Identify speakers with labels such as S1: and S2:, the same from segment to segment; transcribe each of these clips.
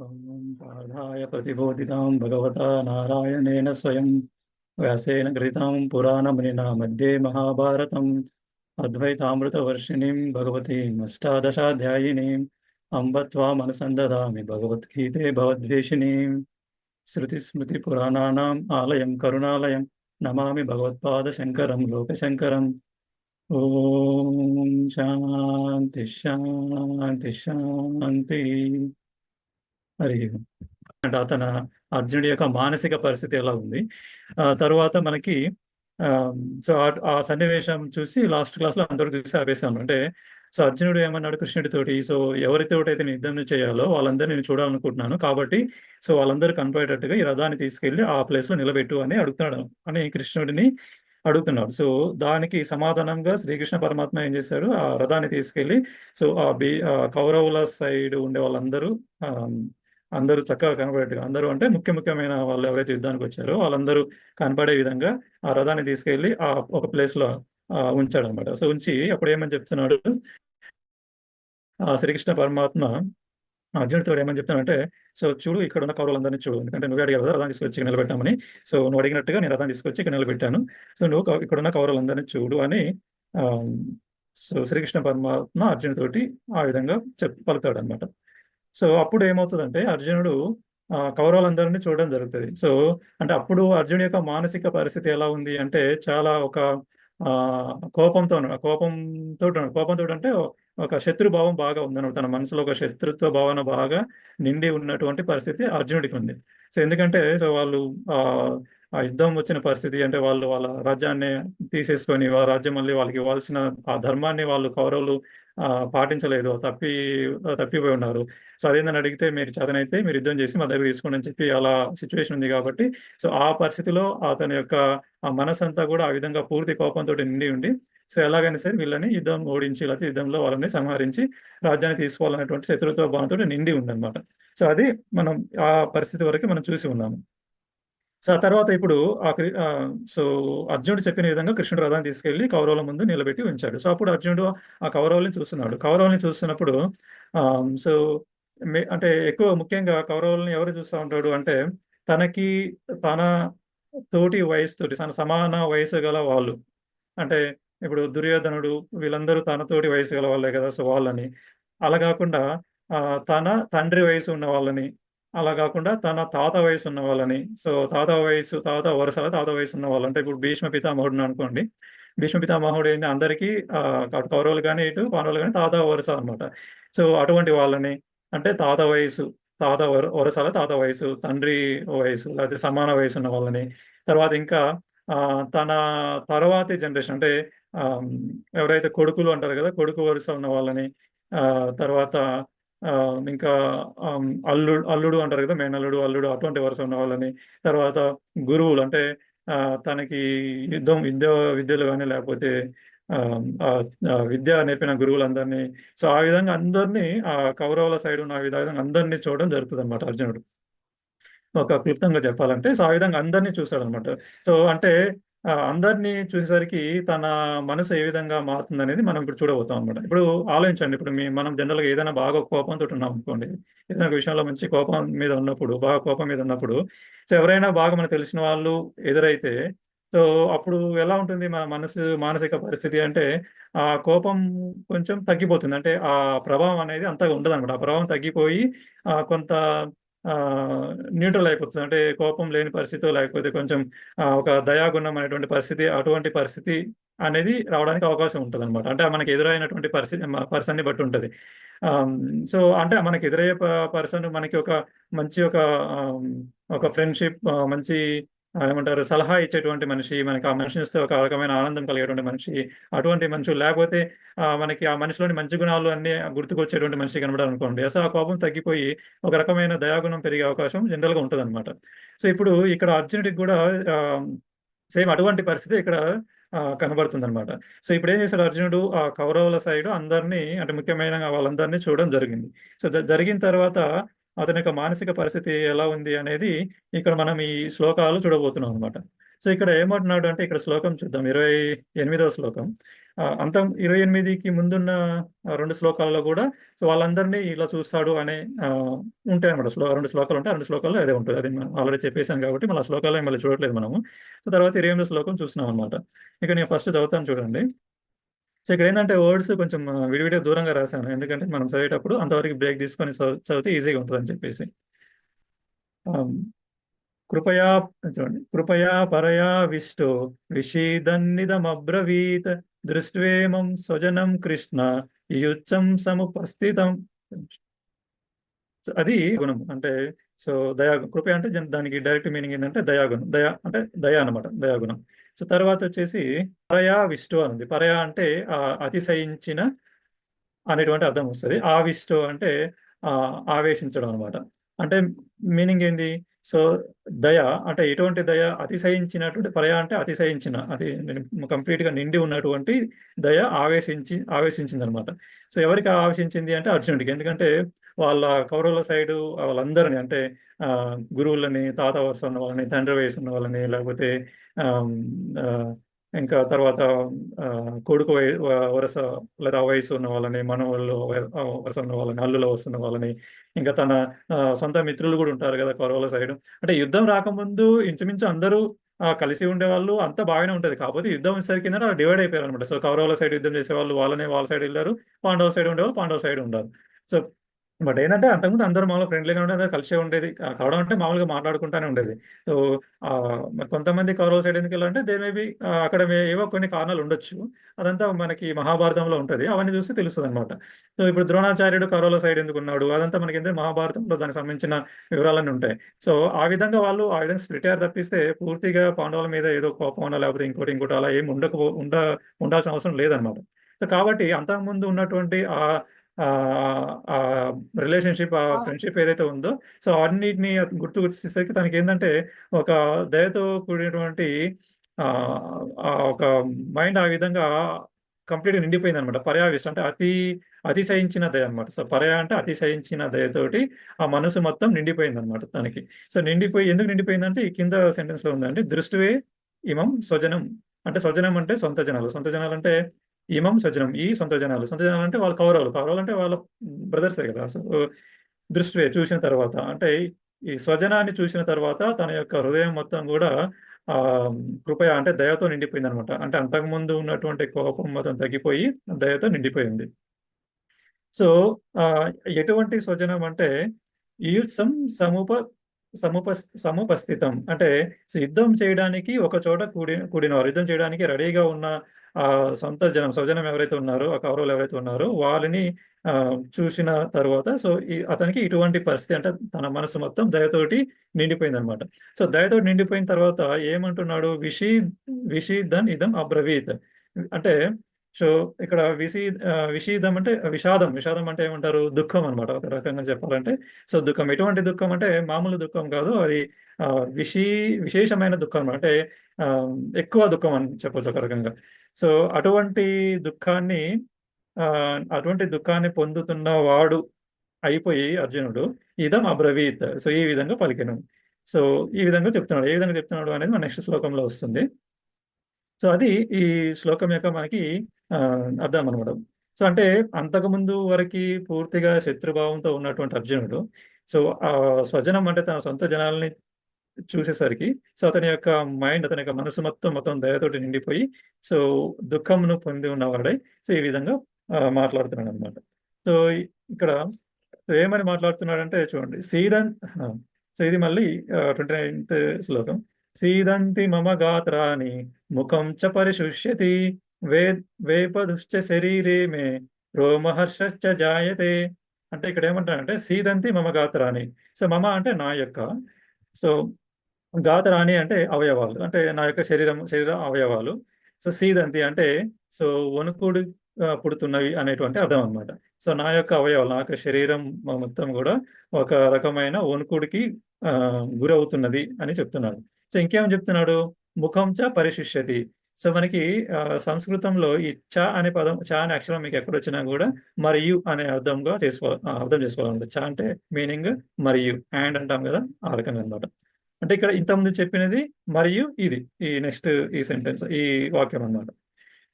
S1: पार्थाय प्रतिबोधितां भगवता नारायणेन स्वयं। व्यासेन गृहीतां पुराणमुनिना मध्ये महाभारतम्। अद्वैतामृतवर्षिणीं भगवतीम् अष्टादशाध्यायिनीम् अम्ब त्वामनुसन्दधामि भगवद्गीते भवद्वेषिणीं श्रुतिस्मृतिपुराणानाम् आलयं करुणालयं। नमामि भगवत्पादशङ्करं लोकशङ्करम् ॐ शान्ति शान्ति। మరి అంటే అతను అర్జునుడి యొక్క మానసిక పరిస్థితి ఎలా ఉంది? ఆ తర్వాత మనకి ఆ, సో ఆ- సన్నివేశం చూసి లాస్ట్ క్లాస్లో అందరూ చూసి ఆపేశాను. అంటే సో అర్జునుడు ఏమన్నాడు కృష్ణుడితోటి సో ఎవరితోటైతే నేను యుద్ధం చేయాలో వాళ్ళందరూ నేను చూడాలనుకుంటున్నాను కాబట్టి సో వాళ్ళందరూ కనపడేటట్టుగా ఈ రథాన్ని తీసుకెళ్ళి ఆ ప్లేస్లో నిలబెట్టు అని అడుగుతున్నాడు అని కృష్ణుడిని అడుగుతున్నాడు. సో దానికి సమాధానంగా శ్రీకృష్ణ పరమాత్మ ఏం చేశాడు? ఆ రథాన్ని తీసుకెళ్ళి సో ఆ బి కౌరవుల సైడ్ ఉండే వాళ్ళందరూ ఆ, అందరూ చక్కగా కనబడేట్టుగా అందరూ అంటే ముఖ్య ముఖ్యమైన వాళ్ళు ఎవరైతే యుద్ధానికి వచ్చారో వాళ్ళందరూ కనపడే విధంగా ఆ రథాన్ని తీసుకెళ్ళి ఆ ఒక ప్లేస్లో ఉంచాడు అనమాట సో ఉంచి అప్పుడు ఏమని చెప్తున్నాడు? ఆ శ్రీకృష్ణ పరమాత్మ అర్జునుడితో ఏమని చెప్తానంటే సో చూడు ఇక్కడ ఉన్న కౌరవులందరినీ చూడు. ఎందుకంటే నువ్వే అడిగావు కదా రథాన్ని తీసుకొచ్చి నిలబెట్టామని. సో నువ్వు అడిగినట్టుగా నేను రథాన్ని తీసుకొచ్చి ఇక్కడ నిలబెట్టాను. సో నువ్వు ఇక్కడ ఉన్న కౌరవులందరినీ చూడు అని సో శ్రీకృష్ణ పరమాత్మ అర్జునుడితోటి ఆ విధంగా చెప్ పలుతాడు అనమాట సో అప్పుడు ఏమవుతుందంటే అర్జునుడు ఆ, కౌరవులందరినీ చూడడం జరుగుతుంది. సో అంటే అప్పుడు అర్జునుడి యొక్క మానసిక పరిస్థితి ఎలా ఉంది అంటే చాలా ఒక ఆ కోపంతో కోపంతో కోపంతో అంటే ఒక శత్రుభావం బాగా ఉందన్నమాట. తన మనసులో ఒక శత్రుత్వ భావన బాగా నిండి ఉన్నటువంటి పరిస్థితి అర్జునుడికి ఉంది. సో ఎందుకంటే సో వాళ్ళు ఆ యుద్ధం వచ్చిన పరిస్థితి అంటే వాళ్ళు వాళ్ళ రాజ్యాన్ని తీసేసుకొని వాళ్ళ రాజ్యం మళ్ళీ వాళ్ళకి ఇవ్వాల్సిన ఆ ధర్మాన్ని వాళ్ళు కౌరవులు పాటించలేదు తప్పి తప్పిపోయి ఉన్నారు. సో అదేందని అడిగితే మీరు చేతనైతే మీరు యుద్ధం చేసి మా దగ్గర తీసుకోండి అని చెప్పి అలా సిచ్యువేషన్ ఉంది కాబట్టి సో ఆ పరిస్థితిలో అతని యొక్క ఆ మనసంతా కూడా ఆ విధంగా పూర్తి కోపంతో నిండి ఉండి సో ఎలాగైనా సరే వీళ్ళని యుద్ధం ఓడించి లేకపోతే యుద్ధంలో వాళ్ళని సంహరించి రాజ్యాన్ని తీసుకోవాలనేటువంటి శత్రుత్వ భావంతో నిండి ఉందన్నమాట. సో అది మనం ఆ పరిస్థితి వరకు మనం చూసి ఉన్నాము. సో ఆ తర్వాత ఇప్పుడు ఆ సో అర్జునుడు చెప్పిన విధంగా కృష్ణుడు రథాన్ని తీసుకెళ్ళి కౌరవుల ముందు నిలబెట్టి ఉంచాడు. సో అప్పుడు అర్జునుడు ఆ కౌరవుల్ని చూస్తున్నాడు. కౌరవుల్ని చూస్తున్నప్పుడు ఆ, సో అంటే ఎక్కువ ముఖ్యంగా కౌరవుల్ని ఎవరు చూస్తూ ఉంటాడు అంటే తనకి తన తోటి వయసుతోటి తన సమాన వయసు గల వాళ్ళు. అంటే ఇప్పుడు దుర్యోధనుడు వీళ్ళందరూ తనతోటి వయసు గల వాళ్ళే కదా సో వాళ్ళని. అలా కాకుండా తన తండ్రి వయసు ఉన్న వాళ్ళని అలా కాకుండా తన తాత వయసు ఉన్న వాళ్ళని సో తాత వయసు తాత వరుసల తాత వయసు ఉన్న వాళ్ళు అంటే ఇప్పుడు భీష్మ పితామహుడు అనుకోండి. భీష్మ పితామహుడు ఏంటి అందరికీ కౌరవులు కానీ ఇటు పాండవులు కానీ తాత వరుస అన్నమాట. సో అటువంటి వాళ్ళని అంటే తాత వయసు తాత వరసల తాత వయసు తండ్రి వయసు లేకపోతే సమాన వయసు ఉన్న వాళ్ళని. తర్వాత ఇంకా ఆ, తన తర్వాతి జనరేషన్ అంటే ఎవరైతే కొడుకులు అంటారు కదా కొడుకు వరుస ఉన్న వాళ్ళని తర్వాత ఇంకా అల్లుడు అల్లుడు అంటారు కదా మేనల్లుడు అల్లుడు అటువంటి వరుస ఉన్న వాళ్ళని. తర్వాత గురువులు అంటే ఆ, తనకి యుద్ధం విద్య విద్యలు కానీ లేకపోతే ఆ, విద్య నేర్పిన గురువులందరినీ. సో ఆ విధంగా అందరినీ ఆ కౌరవుల సైడ్ ఉన్న ఆ విధంగా అందరినీ చూడడం జరుగుతుంది అనమాట అర్జునుడు. ఒక క్లుప్తంగా చెప్పాలంటే. సో ఆ విధంగా అందరినీ చూస్తాడు అనమాట సో అంటే ఆ, అందరినీ చూసేసరికి తన మనసు ఏ విధంగా మారుతుంది అనేది మనం ఇప్పుడు చూడబోతాం అనమాట ఇప్పుడు ఆలోచించండి ఇప్పుడు మీ మనం జనరల్గా ఏదైనా బాగా కోపంతో ఉన్నాం అనుకోండి ఏదైనా ఒక విషయంలో మంచి కోపం మీద ఉన్నప్పుడు బాగా కోపం మీద ఉన్నప్పుడు సో ఎవరైనా బాగా మనకు తెలిసిన వాళ్ళు ఎదురైతే సో అప్పుడు ఎలా ఉంటుంది మన మనసు మానసిక పరిస్థితి అంటే ఆ కోపం కొంచెం తగ్గిపోతుంది. అంటే ఆ ప్రభావం అనేది అంతగా ఉండదు అనమాట ఆ ప్రభావం తగ్గిపోయి ఆ, కొంత న్యూట్రల్ అయిపోతుంది. అంటే కోపం లేని పరిస్థితి లేకపోతే కొంచెం ఒక దయాగుణం అనేటువంటి పరిస్థితి అటువంటి పరిస్థితి అనేది రావడానికి అవకాశం ఉంటుంది అనమాట అంటే మనకి ఎదురైనటువంటి పరిస్థితి పర్సన్ని బట్టి ఉంటుంది. సో అంటే మనకి ఎదురయ్యే పర్సన్ మనకి ఒక మంచి ఒక ఒక ఫ్రెండ్షిప్ మంచి ఏమంటారు? సలహా ఇచ్చేటువంటి మనిషి మనకి ఆ మనిషిని చూస్తే ఒక రకమైన ఆనందం కలిగేటువంటి మనిషి అటువంటి మనుషులు లేకపోతే మనకి ఆ మనిషిలోని మంచి గుణాలు అన్ని గుర్తుకొచ్చేటువంటి మనిషి కనబడాలి అనుకోండి అసలు ఆ కోపం తగ్గిపోయి ఒక రకమైన దయాగుణం పెరిగే అవకాశం జనరల్గా ఉంటుంది అనమాట సో ఇప్పుడు ఇక్కడ అర్జునుడికి కూడా సేమ్ అటువంటి పరిస్థితి ఇక్కడ కనబడుతుంది అనమాట సో ఇప్పుడు ఏం చేశాడు అర్జునుడు? ఆ కౌరవుల సైడ్ అందరినీ అంటే ముఖ్యమైన వాళ్ళందరినీ చూడడం జరిగింది. సో జరిగిన తర్వాత అతని యొక్క మానసిక పరిస్థితి ఎలా ఉంది అనేది ఇక్కడ మనం ఈ శ్లోకాలు చూడబోతున్నాం అనమాట సో ఇక్కడ ఏమంటున్నాడు అంటే ఇక్కడ శ్లోకం చూద్దాం. ఇరవై ఎనిమిదవ శ్లోకం. అంత ఇరవై ఎనిమిదికి ముందున్న రెండు శ్లోకాలలో కూడా సో వాళ్ళందరినీ ఇలా చూస్తాడు అనే ఆ, ఉంటాయి అనమాట శ్లో రెండు శ్లోకాలు ఉంటాయి. రెండు శ్లోకాల్లో అదే ఉంటుంది. అది మనం ఆల్రెడీ చెప్పేశాను కాబట్టి మళ్ళీ ఆ శ్లోకాలు మళ్ళీ చూడట్లేదు మనము. సో తర్వాత ఇరవై ఎనిమిది శ్లోకం చూస్తున్నాం అనమాట ఇక నేను ఫస్ట్ చదువుతాను చూడండి. సో ఇక్కడ ఏంటంటే వర్డ్స్ కొంచెం విడివిడిగా దూరంగా రాశాను. ఎందుకంటే మనం చదివేటప్పుడు అంతవరకు బ్రేక్ తీసుకొని చదివితే ఈజీగా ఉంటుంది అని చెప్పేసి కృపయా చూడండి. కృపయా పరయా విష్టో విషీదన్నిదమబ్రవీత్ దృష్ట్వేమం స్వజనం కృష్ణ యుచ్చం సముపస్థితం. అది గుణం. అంటే సో దయా కృప అంటే దానికి డైరెక్ట్ మీనింగ్ ఏంటంటే దయాగుణం. దయా అంటే దయా అనమాట దయాగుణం. సో తర్వాత వచ్చేసి పరయా విష్ణు అని ఉంది. పరయా అంటే ఆ, అతిశయించిన అనేటువంటి అర్థం వస్తుంది. ఆవిష్టో అంటే ఆ, ఆవేశించడం అనమాట అంటే మీనింగ్ ఏంది? సో దయ అంటే ఎటువంటి దయ? అతిశయించినటువంటి పరయ అంటే అతిశయించిన. అది కంప్లీట్గా నిండి ఉన్నటువంటి దయ ఆవేశించి ఆవేశించింది అనమాట సో ఎవరికి ఆవేశించింది అంటే అర్జునుడికి. ఎందుకంటే వాళ్ళ కౌరవుల సైడు వాళ్ళందరినీ అంటే ఆ, గురువులని తాత వరుస ఉన్న వాళ్ళని తండ్రి వయసు ఉన్న వాళ్ళని లేకపోతే ఆ, ఇంకా తర్వాత ఆ, కొడుకు వయ వరుస లేదా వయసు ఉన్న వాళ్ళని మనవాళ్ళు వరుస ఉన్న వాళ్ళని అల్లుల వస్తున్న వాళ్ళని ఇంకా తన సొంత మిత్రులు కూడా ఉంటారు కదా కౌరవుల సైడ్. అంటే యుద్ధం రాకముందు ఇంచుమించు అందరూ కలిసి ఉండేవాళ్ళు అంతా బాగానే ఉంటుంది. కాకపోతే యుద్ధం వచ్చేసరికి అలా డివైడ్ అయిపోయారు అనమాట సో కౌరవుల సైడ్ యుద్ధం చేసేవాళ్ళు వాళ్ళనే వాళ్ళ సైడ్ వెళ్ళారు పాండవ సైడ్ ఉండేవాళ్ళు పాండవ సైడ్ ఉండారు. సో బట్ ఏంటంటే అంతకుముందు అందరూ మామూలుగా ఫ్రెండ్లీగా ఉండేది అందరూ కలిసే ఉండేది. కా- కావడం అంటే మామూలుగా మాట్లాడుకుంటానే ఉండేది. సో కొంతమంది కౌరవ సైడ్ ఎందుకు వెళ్ళాలంటే దే మేబీ అక్కడ మే- ఏవో కొన్ని కారణాలు ఉండొచ్చు. అదంతా మనకి మహాభారతంలో ఉంటుంది. అవన్నీ చూస్తే తెలుస్తుంది అనమాట సో ఇప్పుడు ద్రోణాచార్యుడు కౌరవుల సైడ్ ఎందుకు ఉన్నాడు? అదంతా మనకి ఎందుకంటే మహాభారతంలో దానికి సంబంధించిన వివరాలన్నీ ఉంటాయి. సో ఆ విధంగా వాళ్ళు ఆ విధంగా స్ప్లిట్ అయ్యారు తప్పిస్తే పూర్తిగా పాండవుల మీద ఏదో కోపం లేకపోతే ఇంకోటి ఇంకోటి అలా ఏం ఉండకపో ఉండ ఉండాల్సిన అవసరం లేదనమాట సో కాబట్టి అంతకుముందు ఉన్నటువంటి ఆ రిలేషన్షిప్ ఆ ఫ్రెండ్షిప్ ఏదైతే ఉందో సో అన్నిటిని గుర్తు గుర్తిసేసరికి తనకి ఏంటంటే ఒక దయతో కూడినటువంటి ఆ ఒక మైండ్ ఆ విధంగా కంప్లీట్ నిండిపోయింది అనమాట పర్యావిష్ట అంటే అతి అతిశయించిన దయ అనమాట సో పర్యా అంటే అతిశయించిన దయతోటి ఆ మనసు మొత్తం నిండిపోయింది అనమాట తనకి. సో నిండిపోయి ఎందుకు నిండిపోయిందంటే ఈ కింద సెంటెన్స్లో ఉందంటే దృష్టివే ఇమం స్వజనం. అంటే స్వజనం అంటే సొంత జనాలు. సొంత జనాలు అంటే ఇమం స్వజనం ఈ సొంత జనాలు. సొంత జనాలు అంటే వాళ్ళ కౌరవులు. కౌరవులు అంటే వాళ్ళ బ్రదర్సే కదా. సో దృష్టివే చూసిన తర్వాత. అంటే ఈ స్వజనాన్ని చూసిన తర్వాత తన యొక్క హృదయం మొత్తం కూడా ఆ కృపయ అంటే దయతో నిండిపోయింది అనమాట అంటే అంతకుముందు ఉన్నటువంటి కోపం మొత్తం తగ్గిపోయి దయతో నిండిపోయింది. సో ఆ ఎటువంటి స్వజనం అంటే యూత్సం సముప సముపస్ సముపస్థితం. అంటే సో యుద్ధం చేయడానికి ఒక చోట కూడి కూడినవారు యుద్ధం చేయడానికి రెడీగా ఉన్న ఆ సొంత జనం స్వజనం ఎవరైతే ఉన్నారో ఆ కౌరవులు ఎవరైతే ఉన్నారో వాళ్ళని చూసిన తర్వాత సో అతనికి ఇటువంటి పరిస్థితి అంటే తన మనసు మొత్తం దయతోటి నిండిపోయింది అనమాట సో దయతోటి నిండిపోయిన తర్వాత ఏమంటున్నాడు? విషీ విషీదన్ ఇదం అబ్రవీత్. అంటే సో ఇక్కడ విషీ విషీదం అంటే విషాదం. విషాదం అంటే ఏమంటారు? దుఃఖం అనమాట ఒక రకంగా చెప్పాలంటే. సో దుఃఖం ఎటువంటి దుఃఖం అంటే మామూలు దుఃఖం కాదు. అది విషీ విశేషమైన దుఃఖం అంటే ఆ, ఎక్కువ దుఃఖం అని చెప్పొచ్చు ఒక రకంగా. సో అటువంటి దుఃఖాన్ని ఆ, అటువంటి దుఃఖాన్ని పొందుతున్న వాడు అయిపోయి అర్జునుడు ఇదం అబ్రవీత్. సో ఈ విధంగా పలికెను. సో ఈ విధంగా చెప్తున్నాడు. ఏ విధంగా చెప్తున్నాడు అనేది మన నెక్స్ట్ శ్లోకంలో వస్తుంది. సో అది ఈ శ్లోకం యొక్క మనకి అర్థం అనమాట సో అంటే అంతకుముందు వరకు పూర్తిగా శత్రుభావంతో ఉన్నటువంటి అర్జునుడు సో ఆ స్వజనం అంటే తన సొంత జనాల్ని చూసేసరికి సో అతని యొక్క మైండ్ అతని యొక్క మనసు మొత్తం మొత్తం దయతోటి నిండిపోయి సో దుఃఖంను పొంది ఉన్నవాడై సో ఈ విధంగా మాట్లాడుతున్నాడు అనమాట సో ఇక్కడ ఏమని మాట్లాడుతున్నాడంటే చూడండి సీదన్ సో ఇది మళ్ళీ ట్వంటీ నైన్త్ శ్లోకం. సీదంతి మమ గాత్రాని ముఖం చ పరిశుష్యతి. వే వేపదుశ్చ శరీరే మే రోమహర్షశ్చ జాయతే. అంటే ఇక్కడ ఏమంటారంటే సీదంతి మమ గాత్రాని. సో మమ అంటే నా యొక్క. సో గాత్రాని అంటే అవయవాలు. అంటే నా యొక్క శరీరం శరీర అవయవాలు. సో సీదంతి అంటే సో వణుకుడు పుడుతున్నవి అనేటువంటి అర్థం అన్నమాట. సో నా యొక్క అవయవాలు నా యొక్క శరీరం మొత్తం కూడా ఒక రకమైన వణుకుడికి ఆ, గురవుతున్నది అని చెప్తున్నాడు. సో ఇంకేం చెప్తున్నాడు? ముఖం చ పరిశిష్యతి. సో మనకి సంస్కృతంలో ఈ చ అనే పదం చ అనే అక్షరం మీకు ఎక్కడ వచ్చినా కూడా మరియు అనే అర్థంగా చేసుకోవాలి అర్థం చేసుకోవాలన్నమాట చ అంటే మీనింగ్ మరియు అండ్ అంటాం కదా ఆ రకంగా అనమాట అంటే ఇక్కడ ఇంతకుముందు చెప్పినది మరియు ఇది ఈ నెక్స్ట్ ఈ సెంటెన్స్ ఈ వాక్యం అన్నమాట.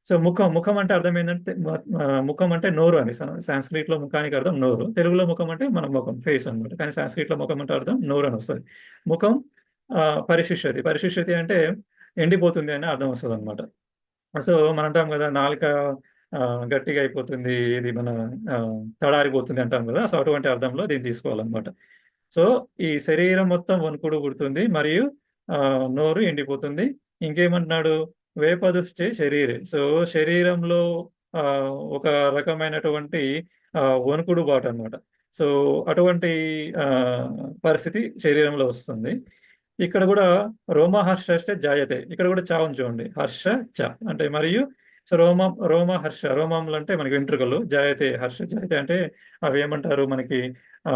S1: సో ముఖం ముఖం అంటే అర్థం ఏంటంటే ముఖం అంటే నోరు అని సాంస్క్రిట్లో ముఖానికి అర్థం నోరు. తెలుగులో ముఖం అంటే మన ముఖం ఫేస్ అన్నమాట. కానీ సాంస్క్రిట్లో ముఖం అంటే అర్థం నోరు అని వస్తుంది. ముఖం ఆ, పరిశిష్యతి పరిశిష్యతి అంటే ఎండిపోతుంది అని అర్థం వస్తుంది అనమాట సో మనం అంటాం కదా నాలుక గట్టిగా అయిపోతుంది ఇది మన ఆ, తడారిపోతుంది అంటాం కదా. సో అటువంటి అర్థంలో దీన్ని తీసుకోవాలన్నమాట. సో ఈ శరీరం మొత్తం వణుకుడు పుడుతుంది మరియు నోరు ఎండిపోతుంది. ఇంకేమంటున్నాడు? వేపదుష్టే శరీరే. సో శరీరంలో ఆ, ఒక రకమైనటువంటి వణుకుడు బాట అన్నమాట సో అటువంటి ఆ, పరిస్థితి శరీరంలో వస్తుంది. ఇక్కడ కూడా రోమ హర్ష జాయతే. ఇక్కడ కూడా చా ఉంది చూడండి. హర్ష చ అంటే మరియు సో రోమ రోమ హర్ష రోమములు అంటే మనకి వెంట్రుకలు. జాయతే హర్ష జాయతే అంటే అవి ఏమంటారు? మనకి ఆ,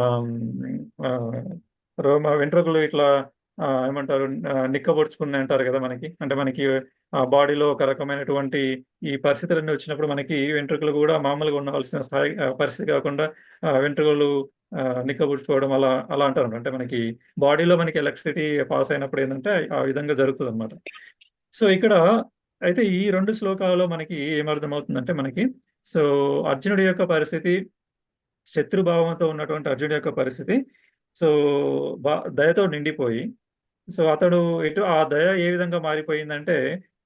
S1: రోమ వెంట్రుకలు ఇట్లా ఏమంటారు ఆ, నిక్కబొడుచుకున్నాయి అంటారు కదా మనకి. అంటే మనకి ఆ బాడీలో ఒక రకమైనటువంటి ఈ పరిస్థితులన్నీ వచ్చినప్పుడు మనకి వెంట్రుకలు కూడా మామూలుగా ఉండవలసిన స్థాయి పరిస్థితి కాకుండా వెంట్రుకలు ఆ, నిక్కబుడుచుకోవడం అలా అలా అంటారు అంటే మనకి బాడీలో మనకి ఎలక్ట్రిసిటీ పాస్ అయినప్పుడు ఏంటంటే ఆ విధంగా జరుగుతుంది అనమాట సో ఇక్కడ అయితే ఈ రెండు శ్లోకాలలో మనకి ఏమర్థమవుతుందంటే మనకి సో అర్జునుడి యొక్క పరిస్థితి శత్రుభావంతో ఉన్నటువంటి అర్జునుడి యొక్క పరిస్థితి సో బా దయతో నిండిపోయి సో అతడు ఎటు ఆ దయ ఏ విధంగా మారిపోయిందంటే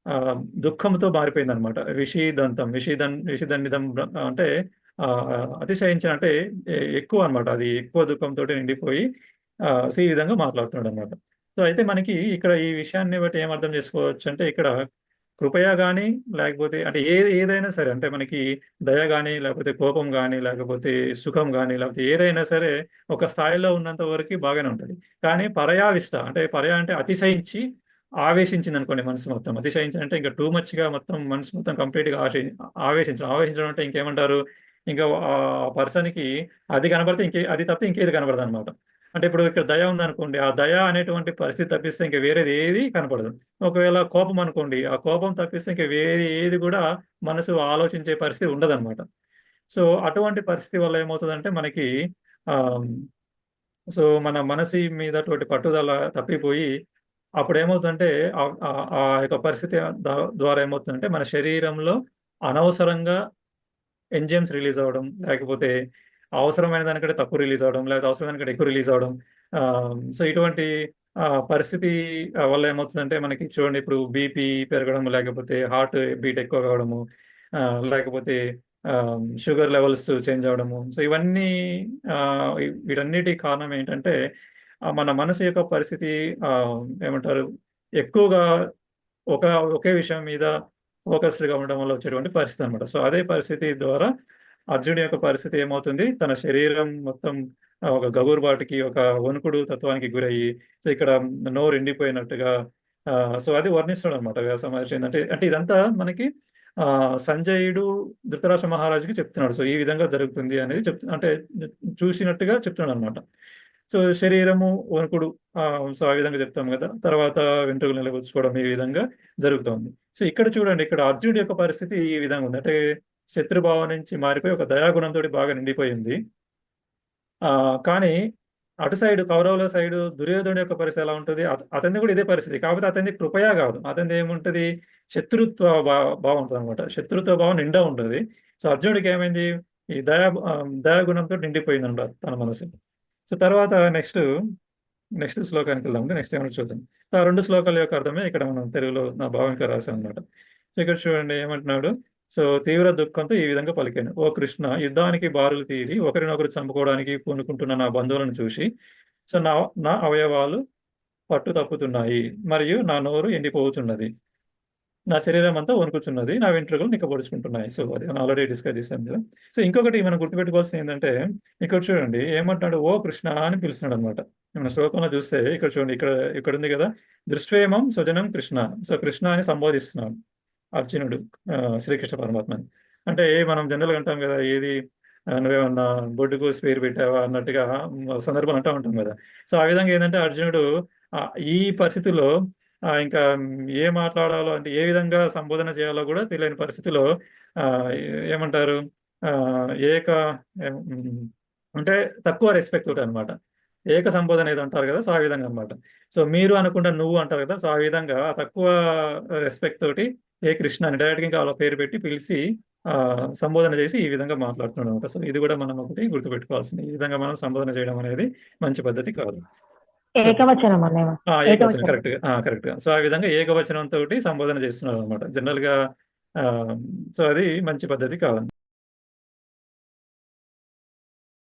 S1: ఆ దుఃఖంతో మారిపోయింది అనమాట విషీదంతం విషీదన్ విషిదన్నిదం అంటే ఆ అతిశయించిన అంటే ఎక్కువ అన్నమాట అది ఎక్కువ దుఃఖంతో నిండిపోయి ఆ ఈ విధంగా మాట్లాడుతున్నాడు అనమాట సో అయితే మనకి ఇక్కడ ఈ విషయాన్ని బట్టి ఏం అర్థం చేసుకోవచ్చు అంటే ఇక్కడ కృపయా కానీ లేకపోతే అంటే ఏ ఏదైనా సరే అంటే మనకి దయ కానీ లేకపోతే కోపం కానీ లేకపోతే సుఖం కానీ లేకపోతే ఏదైనా సరే ఒక స్థాయిలో ఉన్నంత వరకు బాగానే ఉంటుంది. కానీ పరయావిష్ట అంటే పర్యా అంటే అతిశయించి ఆవేశించింది అనుకోండి మనసు మొత్తం. అతిశయించి అంటే ఇంకా టూ మచ్గా మొత్తం మనసు మొత్తం కంప్లీట్గా ఆశ ఆవేశించడం. ఆవేశించడం అంటే ఇంకేమంటారు? ఇంకా ఆ పర్సన్కి అది కనబడితే ఇంకే అది తప్పితే ఇంకేది కనబడదు అనమాట అంటే ఇప్పుడు ఇక్కడ దయ ఉందనుకోండి ఆ దయ అనేటువంటి పరిస్థితి తప్పిస్తే ఇంకా వేరేది ఏది కనపడదు. ఒకవేళ కోపం అనుకోండి ఆ కోపం తప్పిస్తే ఇంకా వేరే ఏది కూడా మనసు ఆలోచించే పరిస్థితి ఉండదన్నమాట. సో అటువంటి పరిస్థితి వల్ల ఏమవుతుందంటే మనకి ఆ సో మన మనసు మీదటువంటి పట్టుదల తప్పిపోయి అప్పుడు ఏమవుతుందంటే ఆ- ఆ- యొక్క పరిస్థితి ద్వారా ఏమవుతుందంటే మన శరీరంలో అనవసరంగా ఎంజైమ్స్ రిలీజ్ అవ్వడం లేకపోతే అవసరమైన దానికంటే తక్కువ రిలీజ్ అవ్వడం లేకపోతే అవసరమైన దానికంటే ఎక్కువ రిలీజ్ అవ్వడం సో ఇటువంటి ఆ, పరిస్థితి వల్ల ఏమవుతుందంటే మనకి చూడండి ఇప్పుడు బీపీ పెరగడం లేకపోతే హార్ట్ బీట్ ఎక్కువ కావడము లేకపోతే షుగర్ లెవెల్స్ చేంజ్ అవ్వడము సో ఇవన్నీ వీటన్నిటి కారణం ఏంటంటే మన మనసు యొక్క పరిస్థితి ఏమంటారు ఎక్కువగా ఒక ఒకే విషయం మీద ఫోకస్డ్గా ఉండడం వల్ల వచ్చేటువంటి పరిస్థితి అనమాట సో అదే పరిస్థితి ద్వారా అర్జునుడి యొక్క పరిస్థితి ఏమవుతుంది? తన శరీరం మొత్తం ఒక గగురుబాటుకి ఒక వణుకుడు తత్వానికి గురయ్యి సో ఇక్కడ నోరు ఎండిపోయినట్టుగా సో అది వర్ణిస్తాడు అనమాట వ్యాస మహర్షి ఏంటంటే అంటే ఇదంతా మనకి ఆ సంజయుడు ధృతరాష్ట్ర మహారాజుకి చెప్తున్నాడు. సో ఈ విధంగా జరుగుతుంది అనేది చెప్తు అంటే చూసినట్టుగా చెప్తున్నాడు అనమాట సో శరీరము వణుకుడు ఆ, సో ఆ విధంగా చెప్తాం కదా తర్వాత వెంట్రుకలు నిలబుచ్చుకోవడం ఈ విధంగా జరుగుతోంది. సో ఇక్కడ చూడండి ఇక్కడ అర్జునుడి యొక్క పరిస్థితి ఈ విధంగా ఉంది. అంటే శత్రుభావం నుంచి మారిపోయి ఒక దయాగుణంతో బాగా నిండిపోయింది. కానీ అటు సైడ్ కౌరవుల సైడ్ దుర్యోధనుడి యొక్క పరిస్థితి ఎలా ఉంటుంది? అతనిది కూడా ఇదే పరిస్థితి. కాకపోతే అతనిది కృపయా కాదు. అతనిది ఏముంటది? శత్రుత్వ భావం ఉంటుంది అనమాట శత్రుత్వ భావం నిండా ఉంటుంది. సో అర్జునుడికి ఏమైంది? ఈ దయా దయాగుణంతో నిండిపోయింది అనమాట తన మనసు. సో తర్వాత నెక్స్ట్ నెక్స్ట్ శ్లోకానికి వెళ్దాం నెక్స్ట్ ఏమైనా చూద్దాం. సో ఆ రెండు శ్లోకాల యొక్క అర్థమే ఇక్కడ మనం తెలుగులో నా భావంగా రాశాం అనమాట సో ఇక్కడ చూడండి ఏమంటున్నాడు? సో తీవ్ర దుఃఖంతో ఈ విధంగా పలికాను. ఓ కృష్ణ యుద్ధానికి బారులు తీరి ఒకరినొకరు చంపుకోవడానికి పూనుకుంటున్న నా బంధువులను చూసి సో నా నా అవయవాలు పట్టు తప్పుతున్నాయి మరియు నా నోరు ఎండిపోతున్నది. నా శరీరం అంతా వణుకుతున్నది. నా వెంట్రుకలు నిక్కబడుచుకుంటున్నాయి. సో అది ఆల్రెడీ డిస్కస్ చేశాం కదా. సో ఇంకొకటి మనం గుర్తుపెట్టుకోవాల్సింది ఏంటంటే ఇక్కడ చూడండి ఏమంటున్నాడు ఓ కృష్ణ అని పిలుస్తున్నాడు అనమాట మన శ్లోకంలో చూస్తే ఇక్కడ చూడండి ఇక్కడ ఇక్కడ ఉంది కదా దృష్వేమం సుజనం కృష్ణ. సో కృష్ణ అని సంబోధిస్తున్నాడు. అర్జునుడు శ్రీకృష్ణ పరమాత్మని అంటే మనం జనరల్గా అంటాం కదా ఏది నువ్వేమన్నా బొడ్డుకు స్పేర్ పెట్టావా అన్నట్టుగా సందర్భం సందర్భాలు అంటూ ఉంటాం కదా. సో ఆ విధంగా ఏంటంటే అర్జునుడు ఈ పరిస్థితిలో ఇంకా ఏ మాట్లాడాలో అంటే ఏ విధంగా సంబోధన చేయాలో కూడా తెలియని పరిస్థితిలో ఆ, ఏమంటారు? ఆ, ఏక అంటే తక్కువ రెస్పెక్ట్ తోటి అనమాట ఏక సంబోధన ఏదో అంటారు కదా! సో, ఆ విధంగా అన్నమాట. సో, మీరు అనకుండా నువ్వు అంటారు కదా! సో, ఆ విధంగా తక్కువ రెస్పెక్ట్ తోటి ఏ కృష్ణ అని డైరెక్ట్‌గా ఇంకా వాళ్ళ పేరు పెట్టి పిలిచి సంబోధన చేసి ఈ విధంగా మాట్లాడుతున్నాడన్నమాట. సో, ఇది కూడా మనం ఒకటి గుర్తుపెట్టుకోవాల్సింది. ఈ విధంగా మనం సంబోధన చేయడం అనేది మంచి పద్ధతి కాదు.
S2: ఏకవచనం!
S1: ఏకవచనం
S2: ఏకవచనం.
S1: కరెక్ట్‌గా. ఆ! కరెక్ట్‌గా. సో, ఆ విధంగా ఏకవచనంతోటి సంబోధన చేస్తున్నారన్నమాట. జనరల్‌గా ఆహ్, సో, అది మంచి పద్ధతి కాదు.